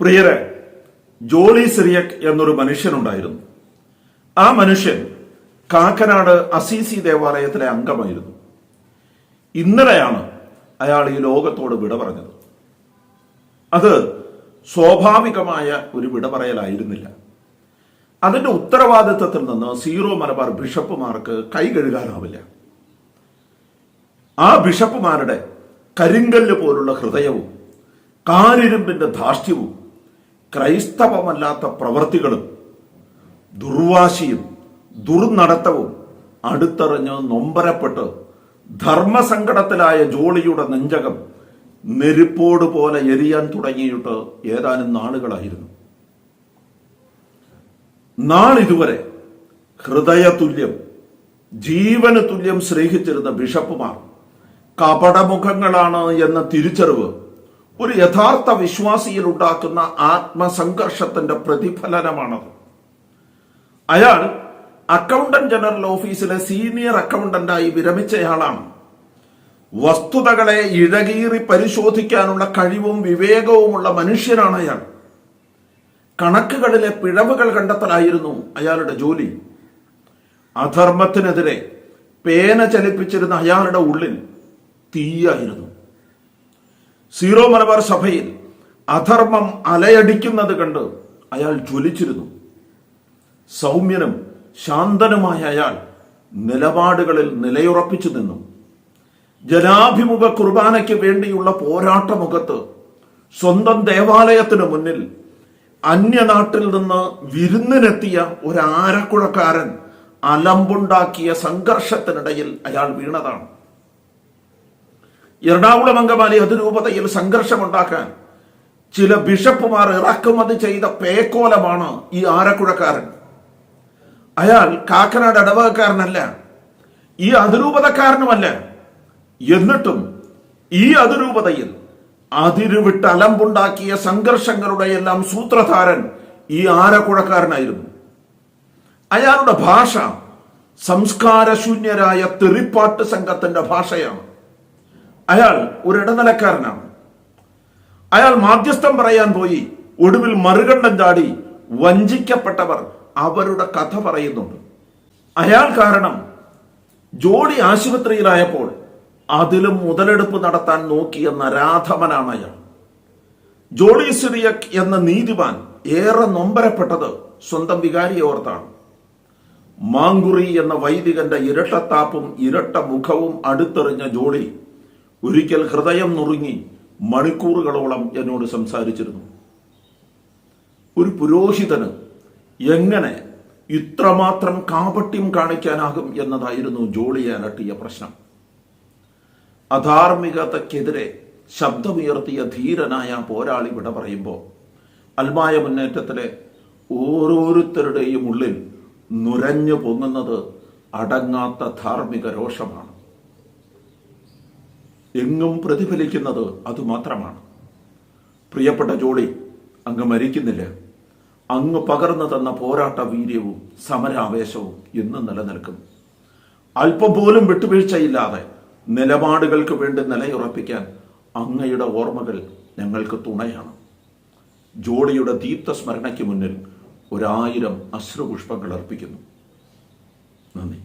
പ്രിയരെ ജോളി സിറിയക് എന്നൊരു മനുഷ്യനുണ്ടായിരുന്നു. ആ മനുഷ്യൻ കാക്കനാട് അസീസി ദേവാലയത്തിലെ അംഗമായിരുന്നു. ഇന്നലെയാണ് അയാൾ ഈ ലോകത്തോട് വിട പറഞ്ഞത്. അത് സ്വാഭാവികമായ ഒരു വിട പറയലായിരുന്നില്ല അതിന്റെ ഉത്തരവാദിത്വത്തിൽ നിന്ന് സീറോ മലബാർ ബിഷപ്പുമാർക്ക് കൈ കഴുകാനാവില്ല. ആ ബിഷപ്പുമാരുടെ കരിങ്കല്ല് പോലുള്ള ഹൃദയവും കാലിരുമ്പിന്റെ ധാർഷ്ട്യവും ക്രൈസ്തവമല്ലാത്ത പ്രവൃത്തികളും ദുർവാശിയും ദുർനടത്തവും അടുത്തറിഞ്ഞ് നൊമ്പരപ്പെട്ട് ധർമ്മസങ്കടത്തിലായ ജോളിയുടെ നെഞ്ചകം നെരുപ്പോട് പോലെ എരിയാൻ തുടങ്ങിയിട്ട് ഏതാനും നാളുകളായിരുന്നു. നാളിതുവരെ ഹൃദയതുല്യം ജീവന് തുല്യം സ്നേഹിച്ചിരുന്ന ബിഷപ്പുമാർ കപടമുഖങ്ങളാണ് എന്ന തിരിച്ചറിവ് ഒരു യഥാർത്ഥ വിശ്വാസിയിൽ ഉണ്ടാക്കുന്ന ആത്മസംഘർഷത്തിന്റെ പ്രതിഫലനമാണത്. അയാൾ അക്കൗണ്ടന്റ് ജനറൽ ഓഫീസിലെ സീനിയർ അക്കൗണ്ടന്റായി വിരമിച്ചയാളാണ്. വസ്തുതകളെ ഇഴകീറി പരിശോധിക്കാനുള്ള കഴിവും വിവേകവുമുള്ള മനുഷ്യനാണ് അയാൾ. കണക്കുകളിലെ പിഴവുകൾ കണ്ടെത്തലായിരുന്നു അയാളുടെ ജോലി. അധർമ്മത്തിനെതിരെ പേന ചലിപ്പിച്ചിരുന്ന അയാളുടെ ഉള്ളിൽ തീയായിരുന്നു. സീറോ മലബാർ സഭയിൽ അധർമ്മം അലയടിക്കുന്നത് കണ്ട് അയാൾ ജ്വലിച്ചിരുന്നു. സൗമ്യനും ശാന്തനുമായ അയാൾ നിലപാടുകളിൽ നിലയുറപ്പിച്ചു നിന്നു. ജനാഭിമുഖ കുർബാനയ്ക്ക് വേണ്ടിയുള്ള പോരാട്ടമുഖത്ത് സ്വന്തം ദേവാലയത്തിന് മുന്നിൽ അന്യനാട്ടിൽ നിന്ന് വിരുന്നിനെത്തിയ ഒരു ആരക്കുഴക്കാരൻ അലമ്പുണ്ടാക്കിയ സംഘർഷത്തിനിടയിൽ അയാൾ വീണതാണ്. എറണാകുളം അങ്കമാലി അതിരൂപതയിൽ സംഘർഷമുണ്ടാക്കാൻ ചില ബിഷപ്പുമാർ ഇറക്കുമതി ചെയ്ത പേക്കോലമാണ് ഈ ആരക്കുഴക്കാരൻ. അയാൾ കാക്കനാട് ഇടവകക്കാരനല്ല ഈ അതിരൂപതക്കാരനുമല്ല. എന്നിട്ടും ഈ അതിരൂപതയിൽ അതിരുവിട്ട് അലമ്പുണ്ടാക്കിയ സംഘർഷങ്ങളുടെ എല്ലാം സൂത്രധാരൻ ഈ ആരക്കുഴക്കാരനായിരുന്നു. അയാളുടെ ഭാഷ സംസ്കാരശൂന്യരായ തെറിപ്പാട്ട് സംഘത്തിന്റെ ഭാഷയാണ്. അയാൾ ഒരു ഇടനിലക്കാരനാണ് അയാൾ മാധ്യസ്ഥം പറയാൻ പോയി ഒടുവിൽ മറുകണ്ഠം ചാടി വഞ്ചിക്കപ്പെട്ടവർ അവരുടെ കഥ പറയുന്നുണ്ട്. അയാൾ കാരണം ജോഡി ആശുപത്രിയിലായപ്പോൾ അതിലും മുതലെടുപ്പ് നടത്താൻ നോക്കിയ നരാധമനാണ് അയാൾ. ജോളി സിറിയക് എന്ന നീതിമാൻ ഏറെ നൊമ്പരപ്പെട്ടത് സ്വന്തം വികാരിയെ ഓർത്താണ്. മാങ്കുറി എന്ന വൈദികന്റെ ഇരട്ടത്താപ്പും ഇരട്ട മുഖവും അടുത്തെറിഞ്ഞ ജോളി ഒരിക്കൽ ഹൃദയം നുറുങ്ങി മണിക്കൂറുകളോളം എന്നോട് സംസാരിച്ചിരുന്നു. ഒരു പുരോഹിതന് എങ്ങനെ ഇത്രമാത്രം കാപട്യം കാണിക്കാനാകും എന്നതായിരുന്നു ജോളിയെ അലട്ടിയ പ്രശ്നം. അധാർമികതയ്ക്കെതിരെ ശബ്ദമുയർത്തിയ ധീരനായ പോരാളി വിട പറയുമ്പോൾ അൽമായ മുന്നേറ്റത്തിലെ ഓരോരുത്തരുടെയും ഉള്ളിൽ നുരഞ്ഞു പൊങ്ങുന്നത് അടങ്ങാത്ത ധാർമ്മിക രോഷമാണ്. എങ്ങും പ്രതിഫലിക്കുന്നത് അതുമാത്രമാണ് പ്രിയപ്പെട്ട ജോളി അങ്ങ് മരിക്കുന്നില്ല. അങ്ങ് പകർന്നു തന്ന പോരാട്ട വീര്യവും സമരാവേശവും എന്നും നിലനിൽക്കും. അല്പം പോലും വിട്ടുവീഴ്ചയില്ലാതെ നിലപാടുകൾക്ക് വേണ്ടി നിലയുറപ്പിക്കാൻ അങ്ങയുടെ ഓർമ്മകൾ ഞങ്ങൾക്ക് തുണയാണ്. ജോളിയുടെ ദീപ്ത സ്മരണയ്ക്ക് മുന്നിൽ ഒരായിരം അശ്രുപുഷ്പങ്ങൾ അർപ്പിക്കുന്നു. നന്ദി.